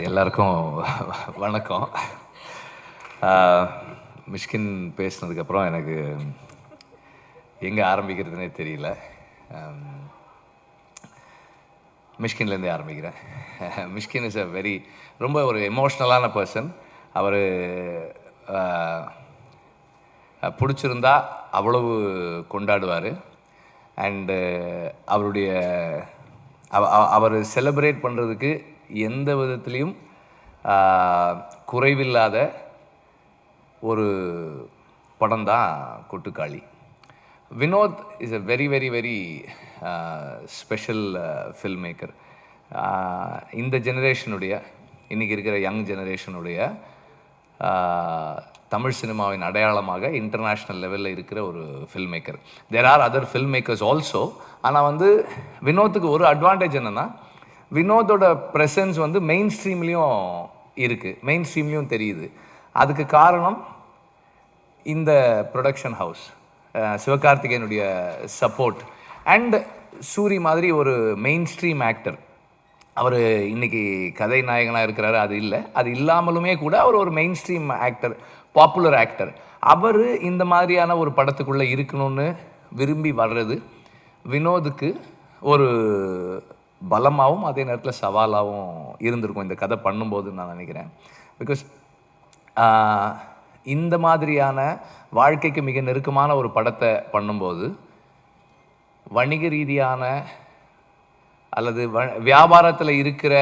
எல்லாருக்கும் வணக்கம். மிஷ்கின் பேசினதுக்கப்புறம் எனக்கு எங்கே ஆரம்பிக்கிறதுனே தெரியல. மிஷ்கின்லேருந்தே ஆரம்பிக்கிறேன். மிஷ்கின் இஸ் அ வெரி ரொம்ப ஒரு எமோஷ்னலான பர்சன் அவர் பிடிச்சிருந்தா அவ்வளவு கொண்டாடுவார். அண்டு அவருடைய அவர் செலிப்ரேட் பண்ணுறதுக்கு எந்த விதத்துலேயும் குறைவில்லாத ஒரு படம் தான் Kottukkaali. Vinoth is a very very very special film maker இந்த ஜெனரேஷனுடைய இன்றைக்கி இருக்கிற யங் ஜெனரேஷனுடைய தமிழ் சினிமாவின் அடையாளமாக இன்டர்நேஷ்னல் லெவலில் இருக்கிற ஒரு film maker there are other film makers also ஆனால் வந்து வினோத்துக்கு ஒரு அட்வான்டேஜ் என்னென்னா வினோதோட ப்ரெசன்ஸ் வந்து மெயின் ஸ்ட்ரீம்லேயும் இருக்குது மெயின் ஸ்ட்ரீம்லேயும் தெரியுது. அதுக்கு காரணம் இந்த ப்ரொடக்ஷன் ஹவுஸ் சிவகார்த்திகேயனுடைய சப்போர்ட் அண்ட் சூரி மாதிரி ஒரு மெயின் ஸ்ட்ரீம் ஆக்டர் அவர் இன்னைக்கு கதை நாயகனாக இருக்கிறாரு அது இல்லை. அது இல்லாமலுமே கூட அவர் ஒரு mainstream actor popular actor அவர் இந்த மாதிரியான ஒரு படத்துக்குள்ளே இருக்கணும்னு விரும்பி வர்றது வினோதுக்கு ஒரு பலமாகவும் அதே நேரத்தில் சவாலாகவும் இருந்திருக்கும். இந்த கதை பண்ணும்போதுன்னு நான் நினைக்கிறேன். பிகாஸ் இந்த மாதிரியான வாழ்க்கைக்கு மிக நெருக்கமான ஒரு படத்தை பண்ணும்போது வணிக ரீதியான அல்லது வ வியாபாரத்தில் இருக்கிற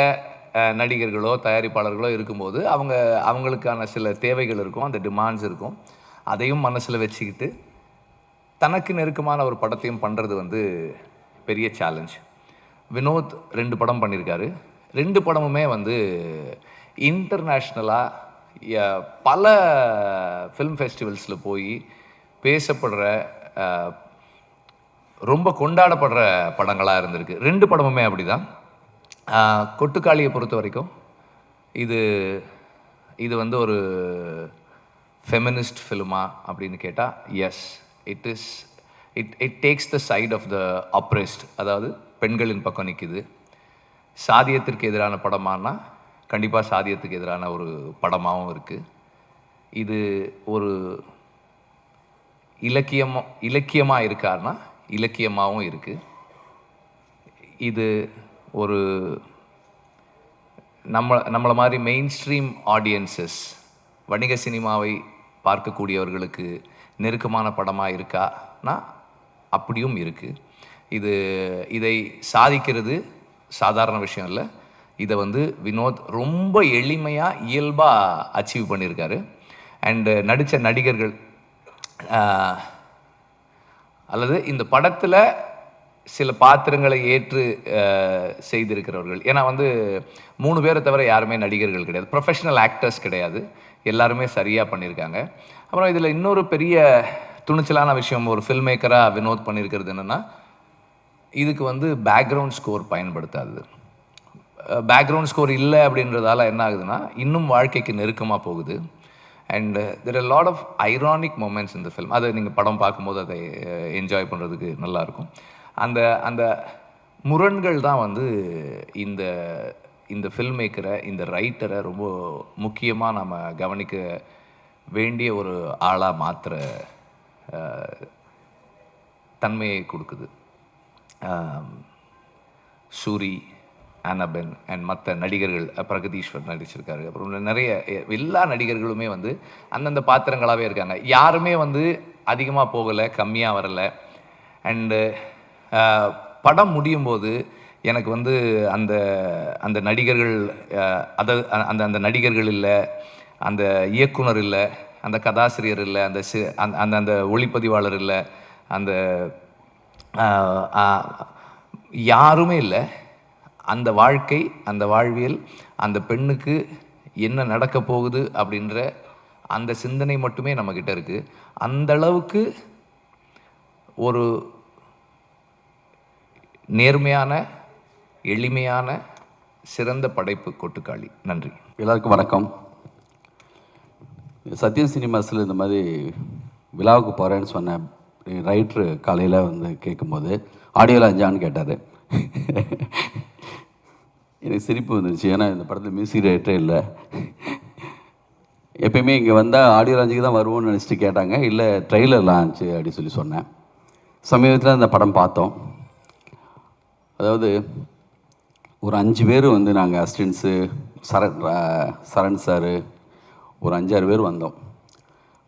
நடிகர்களோ தயாரிப்பாளர்களோ இருக்கும்போது அவங்க அவங்களுக்கான சில தேவைகள் இருக்கும் அந்த டிமாண்ட்ஸ் இருக்கும். அதையும் மனசில் வச்சுக்கிட்டு தனக்கு நெருக்கமான ஒரு படத்தையும் பண்ணுறது வந்து பெரிய சேலஞ்ச் வினோத் ரெண்டு படம் பண்ணியிருக்காரு. ரெண்டு படமுமே வந்து இன்டர்நேஷ்னலாக பல ஃபிலிம் ஃபெஸ்டிவல்ஸில் போய் பேசப்படுற ரொம்ப கொண்டாடப்படுற படங்களாக இருந்திருக்கு. ரெண்டு படமுமே அப்படிதான். தான் கொட்டுக்காளியை பொறுத்த வரைக்கும் இது இது வந்து ஒரு ஃபெமினிஸ்ட் ஃபிலிமா அப்படின்னு கேட்டால் yes it is it it takes the side of the oppressed அதாவது பெண்களின் பக்கம் நிற்குது சாதியத்திற்கு எதிரான படமானா கண்டிப்பாக சாதியத்துக்கு எதிரான ஒரு படமாகவும் இருக்குது இது ஒரு இலக்கியம் இலக்கியமாக இருக்காருன்னா இலக்கியமாகவும் இருக்குது இது ஒரு நம்ம நம்மளை மாதிரி மெயின் ஸ்ட்ரீம் ஆடியன்சஸ் வணிக சினிமாவை பார்க்கக்கூடியவர்களுக்கு நெருக்கமான படமாக இருக்கானா அப்படியும் இருக்குது இது இதை சாதிக்கிறது சாதாரண விஷயம் இல்லை. இதை வந்து வினோத் ரொம்ப எளிமையாக இயல்பாக அச்சீவ் பண்ணியிருக்காரு அண்டு நடித்த நடிகர்கள் அல்லது இந்த படத்தில் சில பாத்திரங்களை ஏற்று செய்திருக்கிறவர்கள். ஏன்னா வந்து மூணு பேரை தவிர யாருமே நடிகர்கள் கிடையாது. ப்ரொஃபஷனல் ஆக்டர்ஸ் கிடையாது. எல்லாருமே சரியாக பண்ணியிருக்காங்க அப்புறம் இதில் இன்னொரு பெரிய துணிச்சலான விஷயம் ஒரு ஃபில்ம் மேக்கராக வினோத் பண்ணியிருக்கிறது என்னென்னா இதுக்கு வந்து பேக்ரவுண்ட் ஸ்கோர் பயன்படுத்தாது. பேக்ரவுண்ட் ஸ்கோர் இல்லை அப்படின்றதால என்ன ஆகுதுன்னா இன்னும் வாழ்க்கைக்கு நெருக்கமாக போகுது. And there are lot of ironic moments இந்த ஃபில்ம் அதை நீங்கள் படம் பார்க்கும்போது அதை என்ஜாய் பண்ணுறதுக்கு நல்லாயிருக்கும். அந்த அந்த முரண்கள் தான் வந்து இந்த இந்த ஃபில்ம் மேக்கரை இந்த ரைட்டரை ரொம்ப முக்கியமாக நம்ம கவனிக்க வேண்டிய ஒரு ஆளாக மாற்றுற தன்மையை கொடுக்குது. சூரி அனபென் அண்ட் மற்ற நடிகர்கள் பிரகதீஸ்வர் நடிச்சிருக்காரு. அப்புறம் நிறைய எல்லா நடிகர்களுமே வந்து அந்தந்த பாத்திரங்களாகவே இருக்காங்க. யாருமே வந்து அதிகமாக போகலை கம்மியாக வரலை. அண்டு படம் முடியும் போது எனக்கு வந்து அந்த அந்த நடிகர்கள் அதாவது அந்த அந்த நடிகர்கள் இல்லை அந்த இயக்குனர் இல்லை அந்த கதாசிரியர் இல்லை அந்த சி அந்த அந்த ஒளிப்பதிவாளர் இல்லை அந்த யாருமே இல்லை. அந்த வாழ்க்கை அந்த வாழ்வியல் அந்த பெண்ணுக்கு என்ன நடக்க போகுது அப்படின்ற அந்த சிந்தனை மட்டுமே நம்மக்கிட்ட இருக்குது அந்த அளவுக்கு ஒரு நேர்மையான எளிமையான சிறந்த படைப்பு கொட்டுக்காளி. நன்றி. எல்லாருக்கும் வணக்கம். சத்யம் சினிமாஸில் இந்த மாதிரி விழாவுக்கு போகிறேன்னு சொன்னேன். ரைட்ரு காலையில் வந்து கேட்கும்போது ஆடியோவில் அஞ்சான்னு கேட்டார். எனக்கு சிரிப்பு வந்துருச்சு. ஏன்னா இந்த படத்தில் மியூசிக் ரைட்டரே இல்லை. எப்பயுமே இங்கே வந்தால் ஆடியோ லான்ச்சுக்கு தான் வருவோம்னு நினச்சிட்டு கேட்டாங்க. இல்லை ட்ரெய்லர் லான்ச்சு அப்படின்னு சொல்லி சொன்னேன். சமீபத்தில் அந்த படம் பார்த்தோம். அதாவது ஒரு அஞ்சு பேர் வந்து நாங்கள் அசிஸ்டன்ஸு சரண் சரண் சார் ஒரு அஞ்சாறு பேர் வந்தோம்.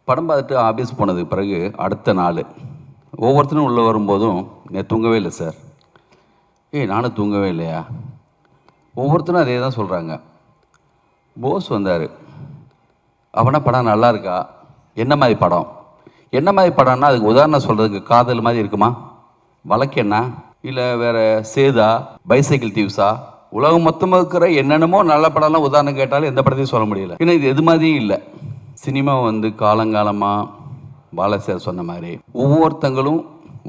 படம் பார்த்துட்டு ஆஃபீஸ் போனதுக்கு பிறகு அடுத்த நாள் ஒவ்வொருத்தரும் உள்ளே வரும்போதும் நான் தூங்கவே இல்லை சார். ஏய் நானும் தூங்கவே இல்லையா? ஒவ்வொருத்தரும் அதே தான் சொல்கிறாங்க போஸ் வந்தார். அவனா படம் நல்லா இருக்கா? என்ன மாதிரி படம்? என்ன மாதிரி படம்னா அதுக்கு உதாரணம் சொல்கிறதுக்கு காதல் மாதிரி இருக்குமா? வழக்கு என்ன? இல்லை வேறு சேதா பைசைக்கிள் தீவ்ஸா உலகம் மொத்தமாக இருக்கிற என்னென்னமோ நல்ல படம்லாம் உதாரணம் கேட்டாலும் எந்த படத்தையும் சொல்ல முடியல. ஏன்னா இது எது மாதிரியும் இல்லை. சினிமா வந்து காலங்காலமாக பாலசார் சொன்ன மாதிரி ஒவ்வொருத்தங்களும்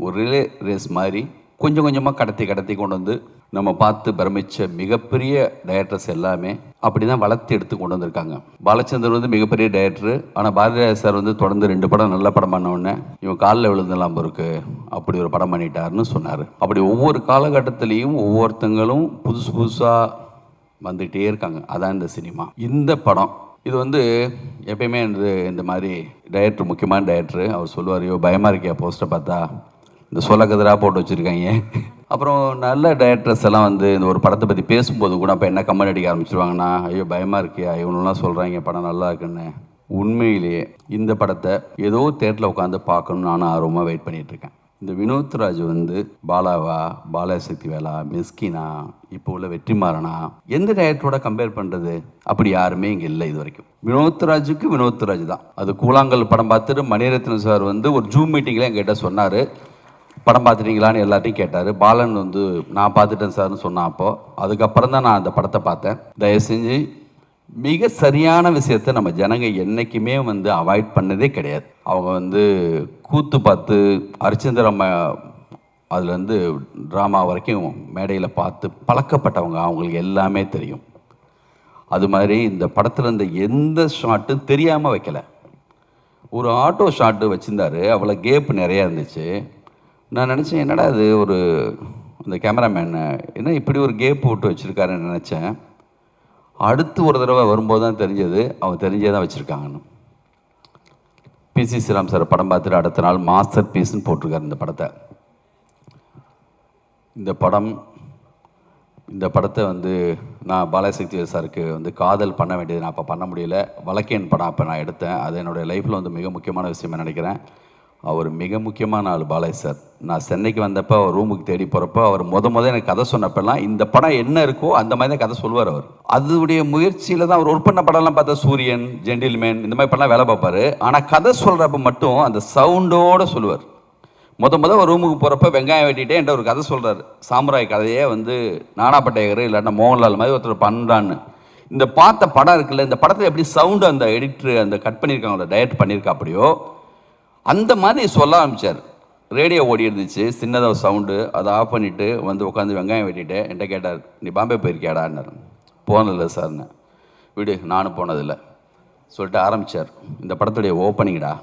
ஒரு ரிலே ரேஸ் மாதிரி கொஞ்சம் கொஞ்சமாக கடத்தி கடத்தி கொண்டு வந்து நம்ம பார்த்து பிரமிச்ச மிகப்பெரிய டைரக்டர்ஸ் எல்லாமே அப்படி தான் வளர்த்து எடுத்து கொண்டு வந்திருக்காங்க. பாலச்சந்தர் வந்து மிகப்பெரிய டைரக்டர் ஆனால் பாரதிராஜ சார் வந்து தொடர்ந்து ரெண்டு படம் நல்ல படம் பண்ணவுடனே இவன் காலில் விழுந்தெல்லாம் இருக்கு அப்படி ஒரு படம் பண்ணிட்டாருன்னு சொன்னார். அப்படி ஒவ்வொரு காலகட்டத்திலையும் ஒவ்வொருத்தங்களும் புதுசு புதுசாக வந்துகிட்டே இருக்காங்க. அதான் இந்த சினிமா. இந்த படம் இது வந்து எப்பயுமே இந்த இந்த மாதிரி டைரக்டர் முக்கியமான டைரக்டர் அவர் சொல்லுவார் ஐயோ பயமாக இருக்கியா போஸ்ட்டை பார்த்தா. இந்த சொல்ல கதிராக போட்டு வச்சுருக்காங்க. அப்புறம் நல்ல டைரக்டர்ஸ் எல்லாம் வந்து இந்த ஒரு படத்தை பற்றி பேசும்போது கூட அப்போ என்ன கம்பெனி அடிக்க ஆரம்பிச்சிருவாங்கன்னா ஐயோ பயமாக இருக்கியா இவனெல்லாம் சொல்கிறாங்க படம் நல்லா இருக்குன்னு. உண்மையிலேயே இந்த படத்தை ஏதோ தேட்டரில் உட்காந்து பார்க்கணும்னு நானும் ஆர்வமாக வெயிட் பண்ணிகிட்ருக்கேன் இருக்கேன். இந்த வினோத்ராஜ் வந்து பாலாவா பாலாசக்தி வேலா மிஸ்கினா இப்போ உள்ள வெற்றிமாறனா எந்த டயட்டோட கம்பேர் பண்ணுறது அப்படி யாருமே இங்கே இல்லை இது வரைக்கும் வினோத்ராஜுக்கு வினோத்ராஜ் தான். அது கூழாங்கல் படம் பார்த்துட்டு மணிரத்னம் சார் வந்து ஒரு ஜூம் மீட்டிங்கில் எங்கிட்ட சொன்னார். படம் பார்த்துட்டீங்களான்னு எல்லாத்தையும் கேட்டார். பாலன் வந்து நான் பார்த்துட்டேன் சார்னு சொன்னான் அப்போ. அதுக்கப்புறம் தான் நான் அந்த படத்தை பார்த்தேன். தயவு செஞ்சு மிக சரியான விஷயத்த நம்ம ஜனங்க என்றைக்குமே வந்து அவாய்ட் பண்ணதே கிடையாது. அவங்க வந்து கூத்து பார்த்து அரிச்சந்திரம் அதுலேருந்து ட்ராமா வரைக்கும் மேடையில் பார்த்து பழக்கப்பட்டவங்க. அவங்களுக்கு எல்லாமே தெரியும். அது மாதிரி இந்த படத்தில் இருந்த எந்த ஷாட்டும் தெரியாமல் வைக்கல. ஒரு ஆட்டோ ஷாட்டு வச்சுருந்தாரு. அவ்வளோ கேப் நிறையா இருந்துச்சு. நான் நினச்சேன் என்னடா அது ஒரு அந்த கேமராமேன் என்ன இப்படி ஒரு கேப் விட்டு வச்சுருக்காருன்னு நினச்சேன். அடுத்து ஒரு தடவை வரும்போது தான் தெரிஞ்சது. அவங்க தெரிஞ்சே தான் வச்சுருக்காங்கன்னு. பிசி ஸ்ரீராம் சார் படம் பார்த்துட்டு அடுத்த நாள் மாஸ்டர் பீஸ்னு போட்டிருக்காரு இந்த படத்தை. இந்த படம் இந்த படத்தை வந்து நான் பாலசக்தி சாருக்கு வந்து காதல் பண்ண வேண்டியது நான் அப்போ பண்ண முடியல. வழக்கேன் படம் அப்போ நான் எடுத்தேன். அது என்னுடைய லைஃப்பில் வந்து மிக முக்கியமான விஷயம் நினைக்கிறேன். அவர் மிக முக்கியமான ஆள் பாலாஜி சார். நான் சென்னைக்கு வந்தப்போ அவர் ரூமுக்கு தேடி போகிறப்போ அவர் முத முத எனக்கு கதை சொன்னப்பெல்லாம் இந்த படம் என்ன இருக்கோ அந்த மாதிரி தான் கதை சொல்லுவார் அவர். அதுடைய முயற்சியில் தான் அவர் ஒர்க் பண்ண படம்லாம் பார்த்தா சூரியன் ஜென்டில்மேன் இந்த மாதிரி படம்லாம் வேலை பார்ப்பாரு. ஆனால் கதை சொல்கிறப்ப மட்டும் அந்த சவுண்டோடு சொல்லுவார். முத முத ஒரு ரூமுக்கு போகிறப்ப வெங்காயம் வெட்டிட்டே என்ற ஒரு கதை சொல்கிறார் சாம்ராய் கதையே வந்து நானா பட்டேகர் இல்லாட்டா மோகன்லால் மாதிரி ஒருத்தர் பண்ணுறான்னு இந்த பார்த்த படம் இருக்குல்ல இந்த படத்தில் எப்படி சவுண்டு அந்த எடிட்ரு அந்த கட் பண்ணியிருக்காங்களோ டயட் பண்ணியிருக்கா அப்படியோ அந்த மாதிரி சொல்ல ஆரம்பித்தார் ரேடியோ ஓடி இருந்துச்சு சின்னதாக சவுண்டு அதை ஆஃப் பண்ணிவிட்டு வந்து உட்காந்து வெங்காயம் வெட்டிட்டு என்கிட்ட கேட்டார் நீ பாம்பே போயிருக்கியாடான்னாரு. போனதில்லை சார்னு. விடு நானும் போனதில்லை. சொல்லிட்டு ஆரம்பித்தார் இந்த படத்துடைய ஓப்பனிங்கடா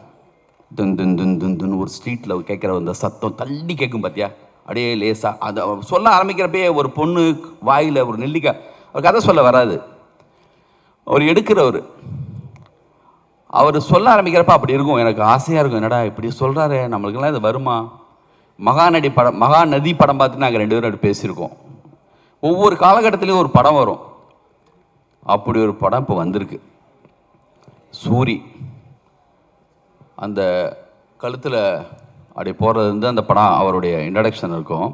துன் துன் துன் துன் துன் ஒரு ஸ்ட்ரீட்டில் கேட்குற அந்த சத்தம் தள்ளி கேட்கும் பார்த்தியா அப்படியே லேசாக அதை அவர் சொல்ல ஆரம்பிக்கிறப்பே ஒரு பொண்ணு வாயில் ஒரு நெல்லிக்காய் அவர் கதை சொல்ல வராது. அவர் எடுக்கிறவர் அவர் சொல்ல ஆரம்பிக்கிறப்ப அப்படி இருக்கும். எனக்கு ஆசையாக இருக்கும். என்னடா இப்படி சொல்கிறாரு நம்மளுக்கெல்லாம் இது வருமா? மகாநடி படம் மகாநதி படம் பார்த்து நாங்கள் ரெண்டு பேரும் அப்படி பேசியிருக்கோம். ஒவ்வொரு காலகட்டத்திலையும் ஒரு படம் வரும். அப்படி ஒரு படம் இப்போ வந்திருக்கு. சூரி. அந்த கழுத்தில் அப்படி போகிறது வந்து அந்த படம் அவருடைய இன்ட்ரடக்ஷன் இருக்கும்.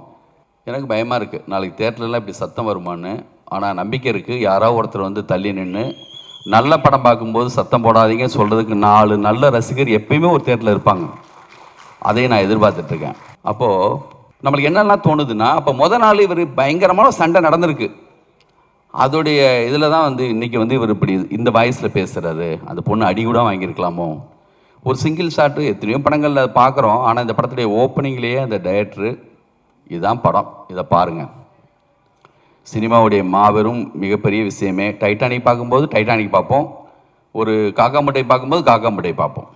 எனக்கு பயமாக இருக்குது நாளைக்கு தேட்டர்லாம் இப்படி சத்தம் வருமான்னு. ஆனால் நம்பிக்கை இருக்குது யாரோ ஒருத்தர் வந்து தள்ளி நின்று நல்ல படம் பார்க்கும்போது சத்தம் போடாதீங்க சொல்கிறதுக்கு நாலு நல்ல ரசிகர் எப்பயுமே ஒரு தேட்டரில் இருப்பாங்க. அதையும் நான் எதிர்பார்த்துட்ருக்கேன் அப்போது நம்மளுக்கு என்னெல்லாம் தோணுதுன்னா அப்போ முத நாள் இவர் பயங்கரமான சண்டை நடந்திருக்கு. அதோடைய இதில் தான் வந்து இன்றைக்கி வந்து இவர் இப்படி இந்த வாய்ஸில் பேசுகிறாரு அந்த பொண்ணு அடி கூட வாங்கியிருக்கலாமோ? ஒரு சிங்கிள் ஷாட்டு எத்தனையோ படங்களில் பார்க்குறோம். ஆனால் இந்த படத்துடைய ஓப்பனிங்லேயே அந்த டைரக்டரு இதுதான் படம். இதை பாருங்கள் சினிமாவுடைய மாபெரும் மிகப்பெரிய விஷயமே. டைட்டானிக் பார்க்கும்போது டைட்டானிக் பார்ப்போம். ஒரு காக்காம்பட்டை பார்க்கும்போது காக்காம்பட்டை பார்ப்போம்.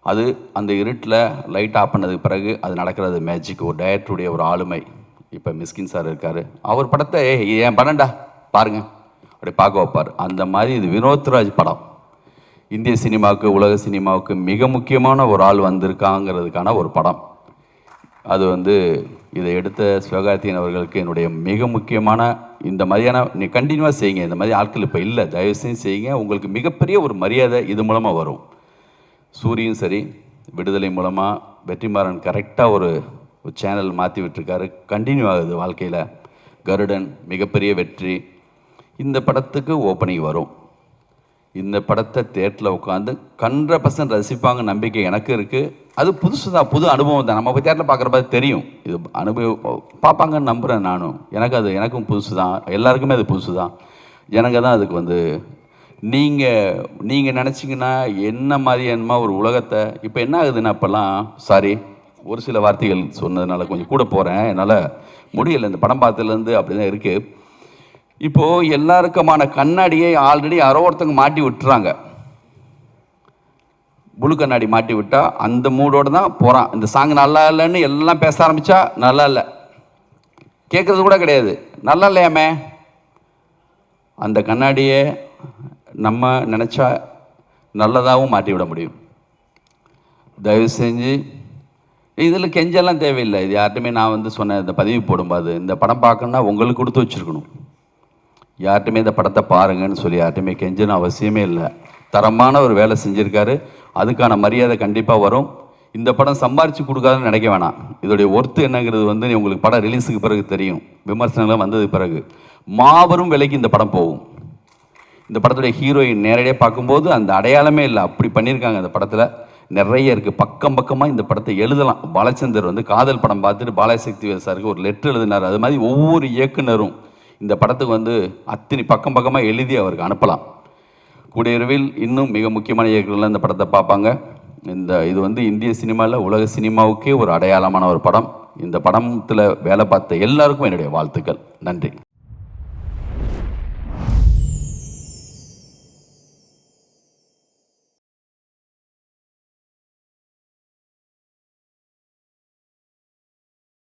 அது அந்த இருட்டில் லைட் ஆஃப் பண்ணதுக்கு பிறகு அது நடக்கிறது மேஜிக் ஒரு டயரக்டருடைய ஒரு ஆளுமை. இப்போ மிஸ்கின் சார் இருக்கார். அவர் படத்தை "ஏய், என் படம்டா. பாருங்க. அப்படி பார்க்க வைப்பார். அந்த மாதிரி இது வினோத்ராஜ் படம். இந்திய சினிமாவுக்கு உலக சினிமாவுக்கு மிக முக்கியமான ஒரு ஆள் வந்திருக்காங்கிறதுக்கான ஒரு படம். அது வந்து இதை எடுத்த சிவகார்த்தியன் அவர்களுக்கு என்னுடைய மிக முக்கியமான இந்த மாதிரியான நீ கண்டினியூவாக செய்யுங்க இந்த மாதிரி ஆட்கள் இப்போ இல்லை. தயவு செய்யும் செய்யுங்க. உங்களுக்கு மிகப்பெரிய ஒரு மரியாதை இது மூலமாக வரும். சூரியும் சரி விடுதலை மூலமாக வெற்றிமாறன் கரெக்டாக ஒரு ஒரு சேனல் மாற்றி விட்டுருக்காரு. கண்டினியூ ஆகுது வாழ்க்கையில். கருடன் மிகப்பெரிய வெற்றி. இந்த படத்துக்கு ஓப்பனிங் வரும். இந்த படத்தை தேட்டரில் உட்காந்து கண்ட்ர பர்சன்ட் ரசிப்பாங்க நம்பிக்கை எனக்கு இருக்குது அது புதுசு தான் புது அனுபவம் தான். நம்ம போய் தேட்டரில் பார்க்குறப்ப தெரியும். இது அனுபவம் பார்ப்பாங்கன்னு நம்புகிறேன் நானும். எனக்கு அது எனக்கும் புதுசு தான். எல்லாருக்குமே அது புதுசு தான். எனக்கு தான் அதுக்கு வந்து நீங்கள் நீங்கள் நினச்சிங்கன்னா என்ன மாதிரி என்னமா ஒரு உலகத்தை இப்போ என்ன ஆகுதுன்னா இப்போல்லாம் சாரி ஒரு சில வார்த்தைகள் சொன்னதுனால கொஞ்சம் கூட போகிறேன் என்னால் முடியலை. இந்த படம் பார்த்ததுலேருந்து அப்படி தான் இருக்குது இப்போது எல்லாருக்குமான கண்ணாடியை ஆல்ரெடி யாரோ ஒருத்தங்க மாட்டி விட்டுறாங்க. புழு கண்ணாடி மாட்டி விட்டா அந்த மூடோடு தான் போகிறான் இந்த சாங் நல்லா இல்லைன்னு எல்லாம் பேச ஆரம்பித்தா நல்லா இல்லை. கேட்குறது கூட கிடையாது. நல்லா இல்லையாமே? அந்த கண்ணாடியை நம்ம நினச்சா நல்லதாகவும் மாட்டி விட முடியும். தயவு செஞ்சு இதில் கெஞ்செல்லாம் தேவையில்லை. இது யார்ட்டுமே நான் வந்து சொன்னேன் இந்த பதிவு போடும்போது இந்த படம் பார்க்கணுன்னா உங்களுக்கு கொடுத்து வச்சுருக்கணும். யார்ட்டுமே இந்த படத்தை பாருங்கன்னு சொல்லி யார்ட்டுமே கெஞ்சணும் அவசியமே இல்லை. தரமான ஒரு வேலை செஞ்சுருக்காரு. அதுக்கான மரியாதை கண்டிப்பாக வரும். இந்த படம் சம்பாரித்து கொடுக்காதுன்னு நினைக்க வேணாம். இதோடைய ஒர்த்து என்னங்கிறது வந்து உங்களுக்கு படம் ரிலீஸுக்கு பிறகு தெரியும். விமர்சனங்கள்லாம் வந்தது பிறகு. மாபெரும் விலைக்கு இந்த படம் போகும். இந்த படத்துடைய ஹீரோயின் நேரடியாக பார்க்கும்போது அந்த அடையாளமே இல்லை. அப்படி பண்ணியிருக்காங்க அந்த படத்தில். நிறைய இருக்குது பக்கம் பக்கமாக இந்த படத்தை எழுதலாம். பாலச்சந்தர் வந்து காதல் படம் பார்த்துட்டு பாலசக்தி சாருக்கு ஒரு லெட்டர் எழுதினார். அது மாதிரி ஒவ்வொரு இயக்குனரும் இந்த படத்துக்கு வந்து அத்தனை பக்கம் பக்கமாக எழுதி அவருக்கு அனுப்பலாம். கூடியவிரைவில் இன்னும் மிக முக்கியமான இயக்குனர்கள் இந்த படத்தை பார்ப்பாங்க. இந்த இது வந்து இந்திய சினிமாவில் உலக சினிமாவுக்கே ஒரு அடையாளமான ஒரு படம். இந்த படத்தில் வேலை பார்த்த எல்லாருக்கும் என்னுடைய வாழ்த்துக்கள். நன்றி.